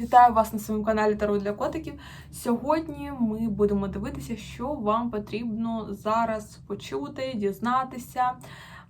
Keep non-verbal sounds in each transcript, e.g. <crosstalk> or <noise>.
Вітаю вас на своєму каналі Таро для котиків. Сьогодні ми будемо дивитися, що вам потрібно зараз почути, дізнатися,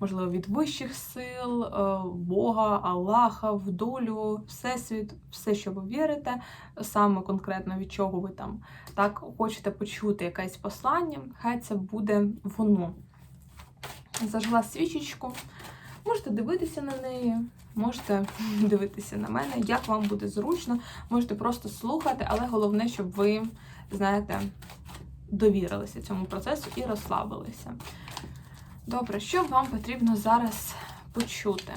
можливо, від вищих сил, е, Бога, Аллаха, в долю, всесвіт, все, що ви вірите, саме конкретно від чого ви там так хочете почути якесь послання. Хай це буде воно. Зажгла свічечку. Можете дивитися на неї, можете <laughs> дивитися на мене, як вам буде зручно. Можете просто слухати, але головне, щоб ви, знаєте, довірилися цьому процесу і розслабилися. Добре, що вам потрібно зараз почути?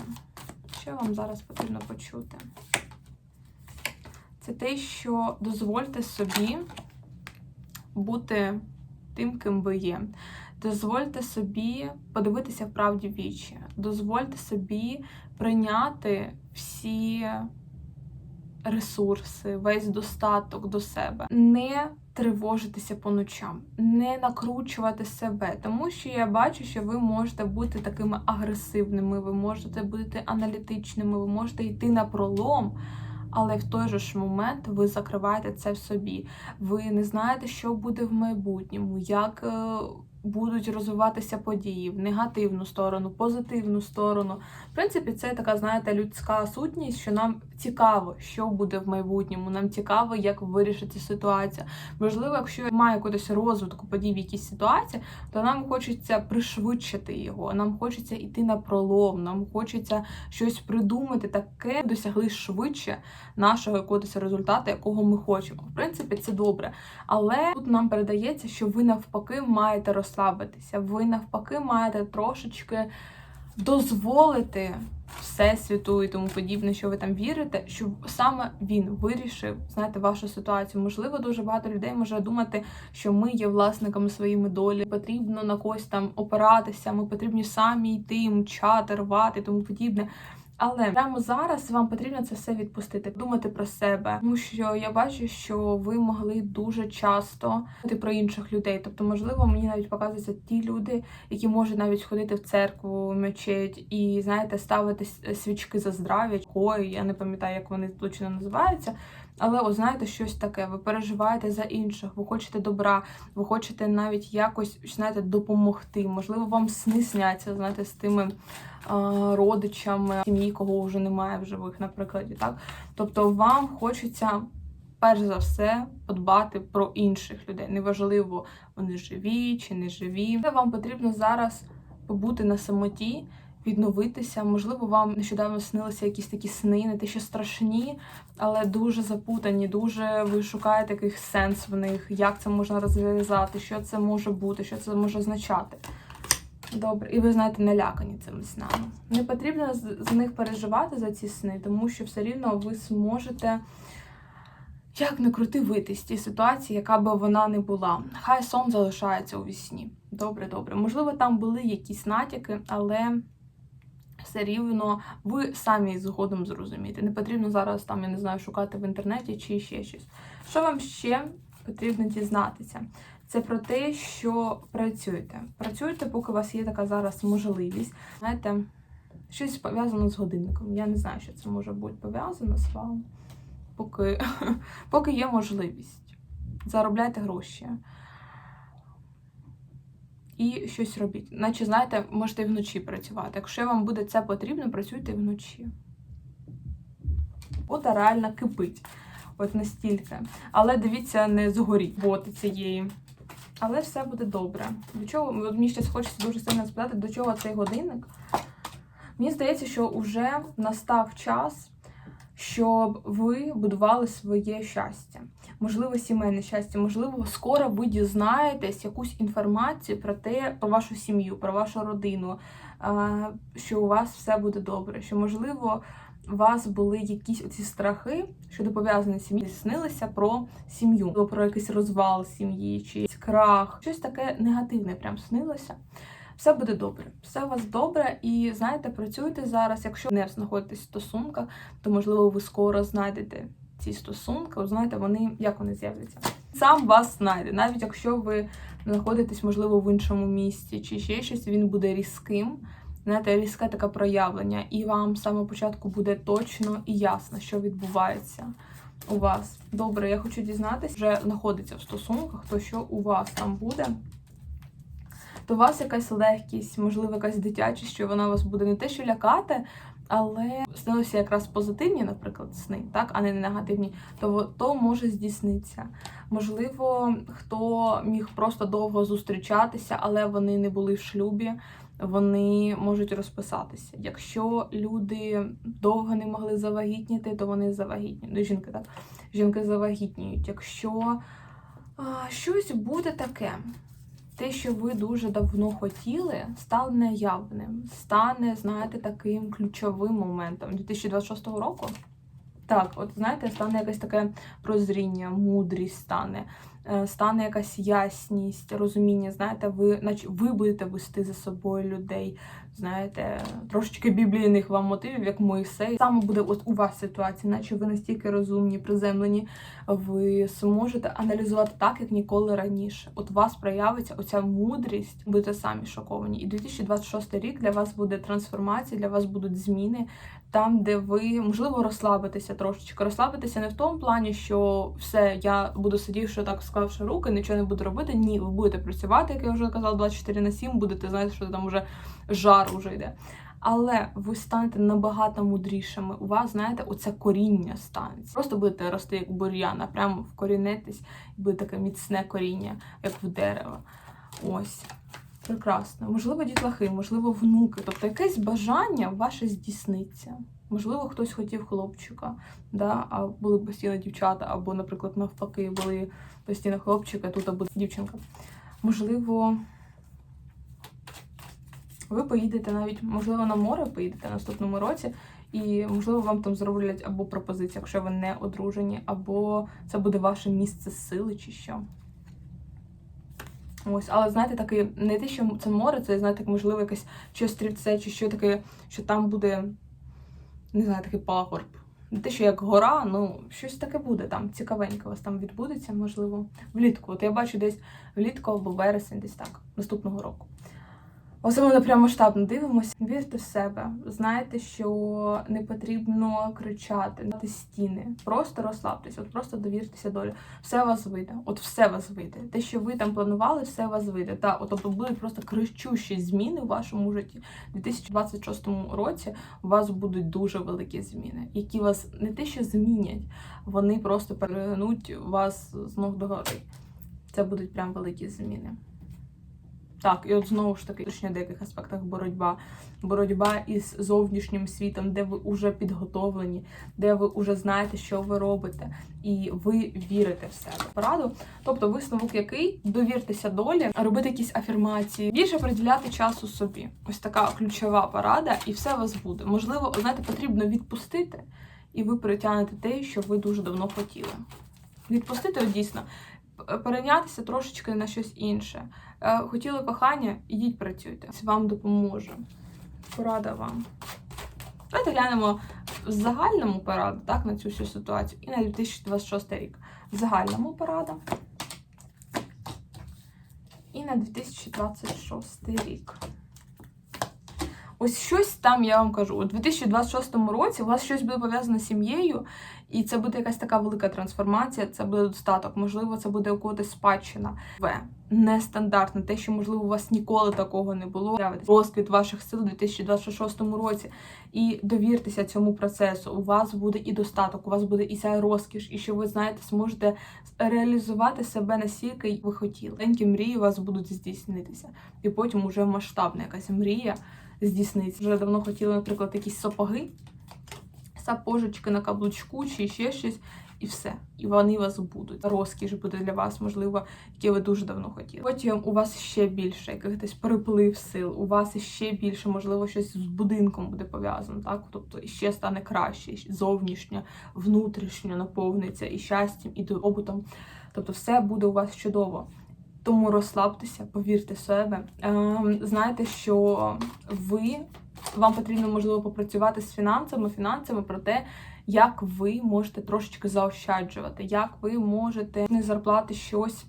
Що вам зараз потрібно почути? Це те, що дозвольте собі бути тим, ким ви є. Дозвольте собі подивитися правді в вічі. Дозвольте собі прийняти всі ресурси, весь достаток до себе. Не тривожитися по ночам, не накручувати себе, тому що я бачу, що ви можете бути такими агресивними, ви можете бути аналітичними, ви можете йти на пролом. Але в той же ж момент ви закриваєте це в собі. Ви не знаєте, що буде в майбутньому, як е, будуть розвиватися події в негативну сторону, позитивну сторону. В принципі, це така, знаєте, людська сутність, що нам цікаво, що буде в майбутньому. Нам цікаво, як вирішиться ситуація. Можливо, якщо немає якогось розвитку подій в якійсь ситуації, то нам хочеться пришвидшити його. Нам хочеться йти на пролом, нам хочеться щось придумати, таке досягли швидше нашого якогось результату, якого ми хочемо. В принципі, це добре. Але тут нам передається, що ви навпаки маєте розслабитися. Ви навпаки маєте трошечки дозволити всесвіту і тому подібне, що ви там вірите, щоб саме він вирішив знаєте, вашу ситуацію. Можливо, дуже багато людей може думати, що ми є власниками своїми долі. Потрібно на когось там опиратися, ми потрібні самі йти, мчати, рвати і тому подібне. Але прямо зараз вам потрібно це все відпустити, думати про себе, тому що я бачу, що ви могли дуже часто думати про інших людей. Тобто, можливо, мені навіть показуються ті люди, які можуть навіть ходити в церкву, мечеть і знаєте, ставити свічки за здрав'я, кої, я не пам'ятаю, як вони точно називаються. Але о, знаєте, щось таке, ви переживаєте за інших, ви хочете добра, ви хочете навіть якось знаєте, допомогти. Можливо, вам сни сняться, знаєте, з тими е, родичами сім'ї, кого вже немає в живих, наприклад. Так? Тобто вам хочеться. Перш за все, подбати про інших людей. Неважливо, вони живі чи не живі. Вам потрібно зараз побути на самоті відновитися. Можливо, вам нещодавно снилися якісь такі сни, не те, що страшні, але дуже запутані, дуже ви шукаєте якийсь сенс в них, як це можна розв'язати, що це може бути, що це може означати. Добре, і ви знаєте, налякані цими снами. Не потрібно з них переживати за ці сни, тому що все рівно ви зможете. Як не крути вийти з тієї ситуації, яка би вона не була. Хай сон залишається у вісні. Добре, добре. Можливо, там були якісь натяки, але все рівно ви самі згодом зрозумієте. Не потрібно зараз там, я не знаю, шукати в інтернеті чи ще щось. Що вам ще потрібно дізнатися? Це про те, що працюєте. Працюєте, поки у вас є така зараз можливість. Знаєте, щось пов'язано з годинником. Я не знаю, що це може бути пов'язано з вами. Поки, <laughs> поки є можливість. Заробляйте гроші і щось робіть. Наче, знаєте, можете і вночі працювати. Якщо вам буде це потрібно, працюйте вночі. Ота реально кипить. От настільки. Але дивіться, не згоріть боти цієї. Але все буде добре. До чого? от Мені ще хочеться дуже сильно спитати, до чого цей годинник. Мені здається, що вже настав час щоб ви будували своє щастя, можливо, сімейне щастя, можливо, скоро ви дізнаєтесь якусь інформацію про те, про вашу сім'ю, про вашу родину, що у вас все буде добре, що, можливо, у вас були якісь оці страхи щодо пов'язаної сім'ї, снилися про сім'ю, про якийсь розвал сім'ї, чи крах, щось таке негативне прям снилося. Все буде добре, все у вас добре, і знаєте, працюйте зараз. Якщо не знаходитесь в стосунках, то можливо ви скоро знайдете ці стосунки. От знаєте, вони як вони з'являться? Сам вас знайде, навіть якщо ви знаходитесь, можливо, в іншому місці чи ще щось, він буде різким. Знаєте, різке таке проявлення, і вам з самого початку буде точно і ясно, що відбувається. у вас. Добре, я хочу дізнатися, вже знаходиться в стосунках, то що у вас там буде. То у вас якась легкість, можливо, якась дитячість, що вона вас буде не те, що лякати, але снилися якраз позитивні, наприклад, сни, так, а не негативні, то то може здійснитися. Можливо, хто міг просто довго зустрічатися, але вони не були в шлюбі, вони можуть розписатися. Якщо люди довго не могли завагітніти, то вони завагітніють. Ну, жінки, так? Жінки завагітніють. Якщо а, щось буде таке, те, що ви дуже давно хотіли, стане явним, стане, знаєте, таким ключовим моментом 2026 року. Так, от знаєте, стане якесь таке прозріння, мудрість стане, е, стане якась ясність, розуміння. Знаєте, ви наче ви будете вести за собою людей. Знаєте, трошечки біблійних вам мотивів, як Моїсей. Саме буде от у вас ситуація, наче ви настільки розумні, приземлені, ви зможете аналізувати так, як ніколи раніше. От у вас проявиться оця мудрість, будете самі шоковані. І 2026 рік для вас буде трансформація, для вас будуть зміни. Там, де ви можливо розслабитеся трошечки, розслабитися не в тому плані, що все, я буду сидівши так, склавши руки, нічого не буду робити. Ні, ви будете працювати, як я вже казала, 24 на 7, будете знаєте, що там вже жар уже йде. Але ви станете набагато мудрішими. У вас, знаєте, оце коріння станеться. Просто будете рости як бур'яна, прямо вкорінитись, і буде таке міцне коріння, як в дерево. Ось. Прекрасно. Можливо, дітлахи, можливо, внуки. Тобто якесь бажання ваше здійсниться. Можливо, хтось хотів хлопчика, да? а були постійно дівчата, або, наприклад, навпаки, були постійно хлопчики, а тут або дівчинка. Можливо, ви поїдете навіть, можливо, на море поїдете наступному році, і, можливо, вам там зроблять або пропозицію, якщо ви не одружені, або це буде ваше місце сили, чи що. Ось, але знаєте, таке, не те, що це море, це знаєте, можливо, якесь чи острівце, чи що таке, що там буде, не знаю, такий пагорб. Не те, що як гора, ну щось таке буде там. Цікавенько у вас там відбудеться, можливо, влітку. От я бачу десь влітку або вересень, десь так, наступного року. Особливо прямо масштабно дивимося. Вірте в себе. Знайте, що не потрібно кричати на стіни. Просто розслабтесь, от просто довіртеся долі. Все вас вийде. От все вас вийде. Те, що ви там планували, все вас вийде. Та от тобто будуть просто кричущі зміни у вашому житті. У 2026 році у вас будуть дуже великі зміни, які вас не те, що змінять, вони просто перевернуть вас з ног до гори. Це будуть прям великі зміни. Так, і от знову ж таки, в деяких аспектах боротьба. Боротьба із зовнішнім світом, де ви вже підготовлені, де ви вже знаєте, що ви робите, і ви вірите в себе. Пораду. Тобто, висновок який довіртеся долі, робити якісь афірмації, більше приділяти часу собі. Ось така ключова порада, і все у вас буде. Можливо, знаєте, потрібно відпустити, і ви притягнете те, що ви дуже давно хотіли. Відпустити от дійсно перейнятися трошечки на щось інше. Е, хотіли кохання, ідіть працюйте. Це вам допоможе. Порада вам. Давайте глянемо в загальному пораду так, на цю всю ситуацію і на 2026 рік. В загальному порада. І на 2026 рік. Ось щось там, я вам кажу, у 2026 році у вас щось буде пов'язане з сім'єю, і це буде якась така велика трансформація, це буде достаток. Можливо, це буде у когось спадщина. В нестандартне, те, що, можливо, у вас ніколи такого не було. Розквіт ваших сил у 2026 році. І довіртеся цьому процесу. У вас буде і достаток, у вас буде і ця розкіш, і що ви знаєте, зможете реалізувати себе настільки ви хотіли. Маленькі мрії у вас будуть здійснитися. І потім уже масштабна якась мрія здійсниться. Вже давно хотіли, наприклад, якісь сапоги, сапожечки на каблучку чи ще щось, і все. І вони вас будуть. Розкіш буде для вас, можливо, які ви дуже давно хотіли. Потім у вас ще більше якихось переплив сил, у вас ще більше, можливо, щось з будинком буде пов'язано, так? Тобто ще стане краще, зовнішньо, внутрішньо наповниться і щастям, і добутом. Тобто, все буде у вас чудово. Тому розслабтеся, повірте в себе. Ем, Знайте, що ви вам потрібно можливо попрацювати з фінансами, фінансами про те, як ви можете трошечки заощаджувати, як ви можете не зарплати щось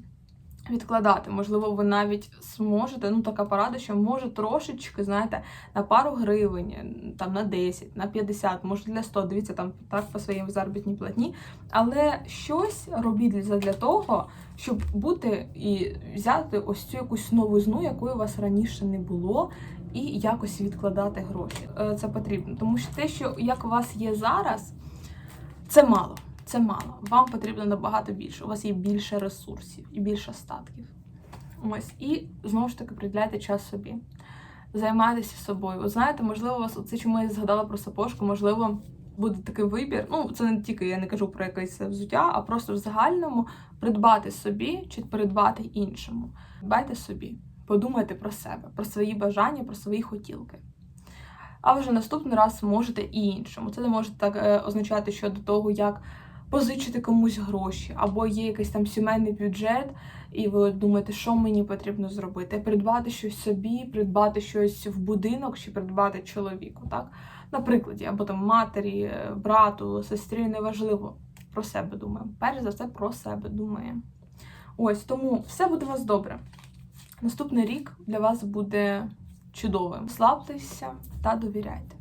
відкладати. Можливо, ви навіть зможете, ну така порада, що може трошечки, знаєте, на пару гривень, там на 10, на 50, може для 100, дивіться там так по своїй заробітній платні. Але щось робіть для, того, щоб бути і взяти ось цю якусь новизну, якої у вас раніше не було, і якось відкладати гроші. Е, Це потрібно, тому що те, що як у вас є зараз, це мало. Це мало. Вам потрібно набагато більше. У вас є більше ресурсів і більше статків. Ось. І знову ж таки приділяйте час собі. Займайтеся собою. Ви знаєте, можливо, у вас це чому я згадала про сапожку, можливо, буде такий вибір. Ну, це не тільки я не кажу про якесь взуття, а просто в загальному придбати собі чи придбати іншому. Дбайте собі, подумайте про себе, про свої бажання, про свої хотілки. А вже наступний раз можете і іншому. Це не може так е, означати щодо того, як позичити комусь гроші, або є якийсь там сімейний бюджет, і ви думаєте, що мені потрібно зробити? Придбати щось собі, придбати щось в будинок чи придбати чоловіку, так? Наприклад, або там матері, е, брату, сестрі, неважливо. Про себе думаємо. Перш за все, про себе думаємо. Ось тому все буде у вас добре. Наступний рік для вас буде чудовим. Славтеся та довіряйте.